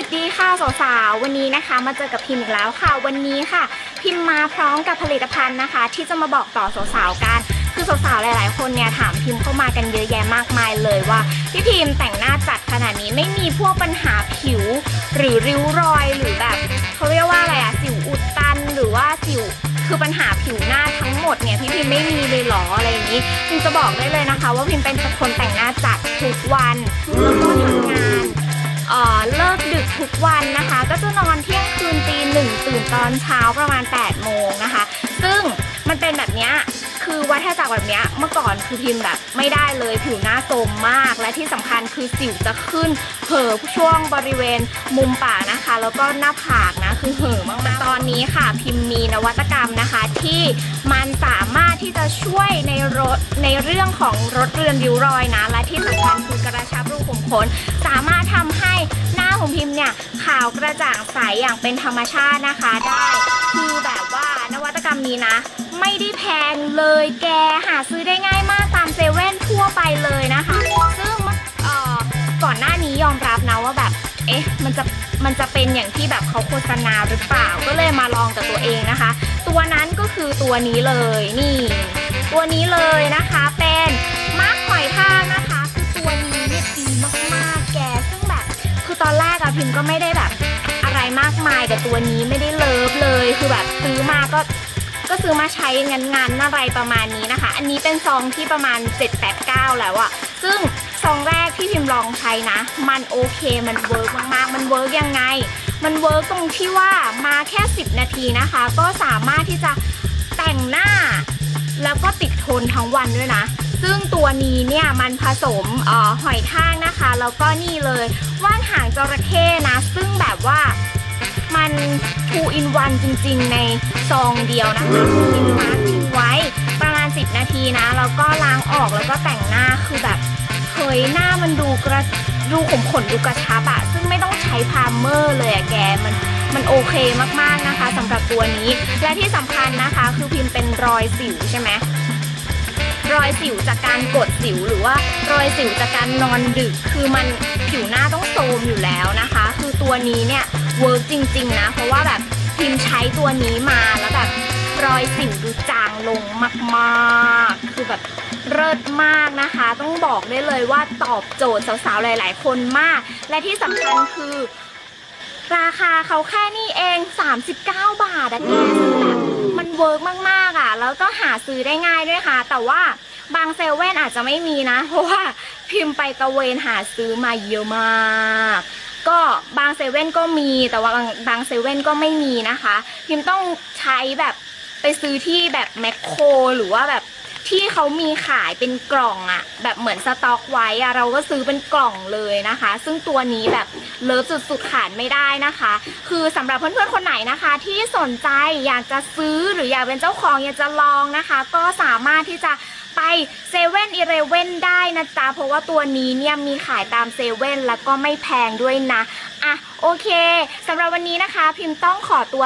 วัสดีค่ะสาวๆวันนี้นะคะ มาเจอกับพิมพ์อีกแล้วค่ะ วันนี้ค่ะ พิมพ์มาพร้อมกับผลิตภัณฑ์นะคะ ที่จะมาบอกต่อสาวๆกันคือสาวๆหลายๆ คนเนี่ยถามพิมพ์เข้ามากันเยอะแยะมากมายเลยว่าพี่พิมพ์แต่งหน้าจัดขนาดนี้ไม่มีพวกปัญหาผิว หรือริ้วรอยหรือแบบเขาเรียกว่าอะไรอะสิวอุดตันหรือว่าสิวคือปัญหาผิวหน้าทั้งหมดเนี่ยพี่พิมไม่มีเลยหรออะไรอย่างนี้พิมจะบอกได้เลยนะคะ ว่าพิมเป็นคนแต่งหน้าจัดทุกวันแล้วก็ วันนะคะ ก็จะนอนเที่ยงคืนตีหนึ่งตื่นตอนเช้าประมาณ8ปดโมงนะคะ ซึ่งมันเป็นแบบเนี้ยคือวัฏจักรแบบเนี้ยเมื่อก่อนคือพิมแบบไม่ได้เลยผิวหน้าโทมมาก และที่สำคัญคือสิวจะขึ้นเห่อช่วงบริเวณมุมปากนะคะ แล้วก็หน้าผากนะคือเห่อมากๆตอนนี้ค่ะ พิมมีนวัตกรรมนะคะ ที่มันสามารถที่จะช่วยในรถในเรื่องของรถเรือนริ้วรอยนะ และที่สำคัญคือกระชับรูขุมขนสามารถทำให้ ขาวกระจ่างใสอย่างเป็นธรรมชาตินะคะได้ คือแบบว่านวัตกรรมนี้นะ ไม่ได้แพงเลยแกหาซื้อได้ง่ายมากตามเซเว่นทั่วไปเลยนะคะ ซึ่งก่อนหน้านี้ยอมรับนะว่าแบบ เอ๊ะ มันจะ มันจะเป็นอย่างที่แบบเขาโฆษณาหรือเปล่า ก็เลยมาลองกับตัวเองนะคะ ตัวนั้นก็คือตัวนี้เลย นี่ ตัวนี้เลยนะคะ เป็นมาร์คหอยทากนะคะะพิมก็ไม่ได้แบบ อะไรมากมายกับตัวนี้ไม่ได้เลิฟเลย คือแบบซื้อมาก็ก็ซื้อมาใช้งานๆอะไรประมาณนี้นะคะ อันนี้เป็นซองที่ประมาณ 7-8-9 แล้วอะซึ่งซองแรกที่พิมลองใช้นะ มันโอเคมันเวิร์กมากๆ มันเวิร์กยังไง มันเวิร์กตรงที่ว่ามาแค่ 10 นาทีนะคะ ก็สามารถที่จะแต่งหน้า แล้วก็ติดทนทั้งวันด้วยนะ ซึ่งตัวนี้เนี่ยมันผสมออหอยทากนะคะ แล้วก็นี่เลยว่านหางจระเข้นะ ซึ่งแบบว่ามัน2 in 1จริงๆ ในซองเดียวนะคะทิ้งมาร์คทิ้งไว้ประมาณ 10 นาทีนะ แล้วก็ล้างออกแล้วก็แต่งหน้าคือแบบเฮ้ยหน้ามันดูกระดูขมขนดูกระชับอะซึ่งไม่ต้องใช้พราเมอร์เลยอะแกมันมันโอเคมากๆนะคะสำหรับตัวนี้ และที่สำคัญนะคะคือพิมพ์เป็นรอยสิวใช่ไหม รอยสิวจากการกดสิวหรือว่ารอยสิวจากการนอนดึก คือมันผิวหน้าต้องโทรมอยู่แล้วนะคะ คือตัวนี้เนี่ยเวิร์กจริง ๆ นะ เพราะว่าแบบพิมใช้ตัวนี้มาแล้วแบบรอยสิวดูจางลงมากๆ คือแบบเลิศมากนะคะ ต้องบอกได้เลยว่าตอบโจทย์สาวๆหลาย ๆ คนมาก และที่สำคัญคือ ราคาเขาแค่นี้เอง 39 บาทอะแกซึ่งแบบมันเวิร์กมากๆอะแล้วก็หาซื้อได้ง่ายด้วยค่ะ แต่ว่าบางเซเว่นอาจจะไม่มีนะ เพราะว่าพิมพ์ไปตะเวนหาซื้อมาเยอะมาก ก็บางเซเว่นก็มีแต่ว่าบางบางเซเว่นก็ไม่มีนะคะ พิมพ์ต้องใช้แบบไปซื้อที่แบบแมคโครหรือว่าแบบที่เขามีขายเป็นกล่องอะแบบเหมือนสต็อกไว้อะเราก็ซื้อเป็นกล่องเลยนะคะ ซึ่งตัวนี้แบบ เลิฟสุดๆขาดไม่ได้นะคะ คือสำหรับเพื่อนๆคนไหนนะคะ ที่สนใจอยากจะซื้อหรืออยากเป็นเจ้าของอยากจะลองนะคะ ก็สามารถที่จะไปเซเว่นอีเลเว่นได้นะจ๊ะ เพราะว่าตัวนี้เนี่ยมีขายตามเซเว่นแล้วก็ไม่แพงด้วยนะ อะ โอเคสำหรับวันนี้นะคะ พิมพ์ต้องขอตัว